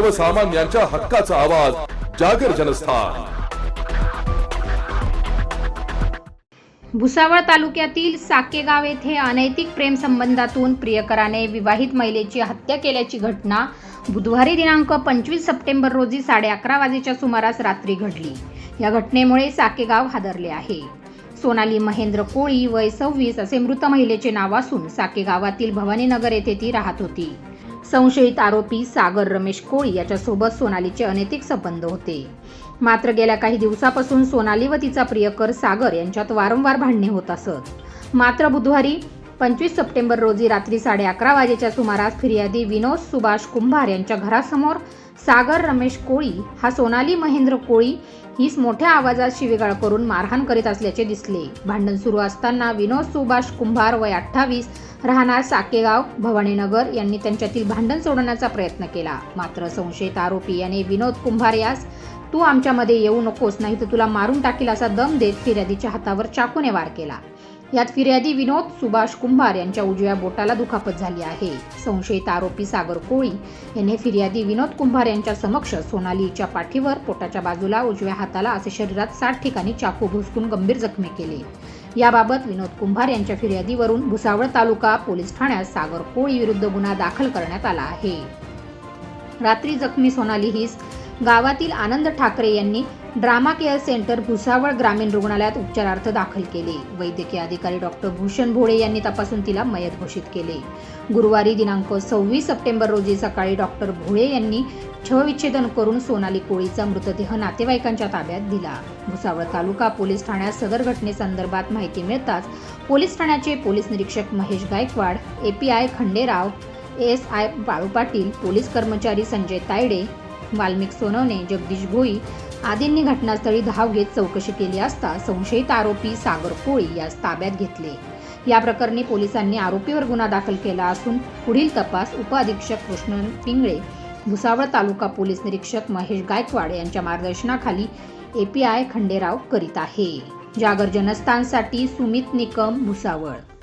सर्वसामान्यांच्या हक्काचा आवाज जागर जनस्थान. भुसावळ तालुक्यातील साकेगाव येथे अनैतिक प्रेमसंबंधातून प्रियकराने विवाहित महिलेची हत्या केल्याची घटना बुधवारी दिनांक पंचवीस सप्टेंबर रोजी साडे अकरा वाजेच्या सुमारास रात्री घडली. या घटनेमुळे साकेगाव हादरले आहे. सोनाली महेंद्र कोळी वय सव्वीस असे मृत महिलेचे नाव असून साकेगावातील भवानीनगर येथे ती राहत होती. संशयित आरोपी सागर रमेश कोळी याच्यासोबत सोनालीचे अनैतिक संबंध होते. मात्र गेल्या काही दिवसापासून सोनाली व तिचा प्रियकर सागर यांच्यात वारंवार भांडणे होत असत. मात्र बुधवारी पंचवीस सप्टेंबर रोजी रात्री साडे अकरा वाजेच्या सुमारास फिर्यादी विनोद सुभाष कुंभार यांच्या घरासमोर सागर रमेश कोळी हा सोनाली महेंद्र कोळी हीच मोठ्या आवाजात शिवेगाळ करून मारहाण करीत असल्याचे दिसले. भांडण सुरू असताना विनोद सुभाष कुंभार वय अठ्ठावीस राहणार साकेगाव भवानीनगर यांनी त्यांच्यातील भांडण सोडवण्याचा प्रयत्न केला. मात्र संशयित आरोपी याने विनोद कुंभार यास तू आमच्यामध्ये येऊ नकोस नाही तर तुला मारून टाकील असा दम देत फिर्यादीच्या हातावर चाकूने वार केला. यात फिर्यादी विनोद सुभाष कुंभार यांच्या उजव्या बोटाला दुखापत झाली आहे. संशयित आरोपी सागर कोळी यांनी फिर्यादी विनोद कुंभार यांच्या समक्ष सोनालीच्या पाठीवर पोटाच्या बाजूला उजव्या हाताला असे शरीरात साठ ठिकाणी चाकू घुसकून गंभीर जखमी केले. याबाबत विनोद कुंभार यांच्या फिर्यादीवरून भुसावळ तालुका पोलीस ठाण्यात सागर कोळी विरुद्ध गुन्हा दाखल करण्यात आला आहे. रात्री जखमी सोनाली हिस गावातील आनंद ठाकरे यांनी ड्रामा केअर सेंटर भुसावळ ग्रामीण रुग्णालयात उपचारार्थ दाखल केले. वैद्यकीय अधिकारी डॉक्टर भूषण भोळे यांनी तपासून तिला मयत घोषित केले. गुरुवारी दिनांक सव्वीस सप्टेंबर रोजी सकाळी डॉक्टर भोळे यांनी छविच्छेदन करून सोनाली कोळीचा मृतदेह नातेवाईकांच्या ताब्यात दिला. भुसावळ तालुका पोलीस ठाण्यात सदर घटनेसंदर्भात माहिती मिळताच पोलीस ठाण्याचे पोलीस निरीक्षक Mahesh Gaikwad API Khanderao S I Balu Patil police कर्मचारी संजय तायडे वाल्मिक सोनवणे जगदीश भोई आदींनी घटनास्थळी धाव घेत चौकशी केली असता संशयित आरोपी सागर कोळी यास ताब्यात घेतले. या प्रकरणी पोलिसांनी आरोपीवर गुन्हा दाखल केला असून पुढील तपास उपअधीक्षक कृष्णन पिंगळे भुसावळ तालुका पोलीस निरीक्षक महेश गायकवाड यांच्या मार्गदर्शनाखाली एपीआय खंडेराव करीत आहे. जागर जनस्थानसाठी सुमित निकम भुसावळ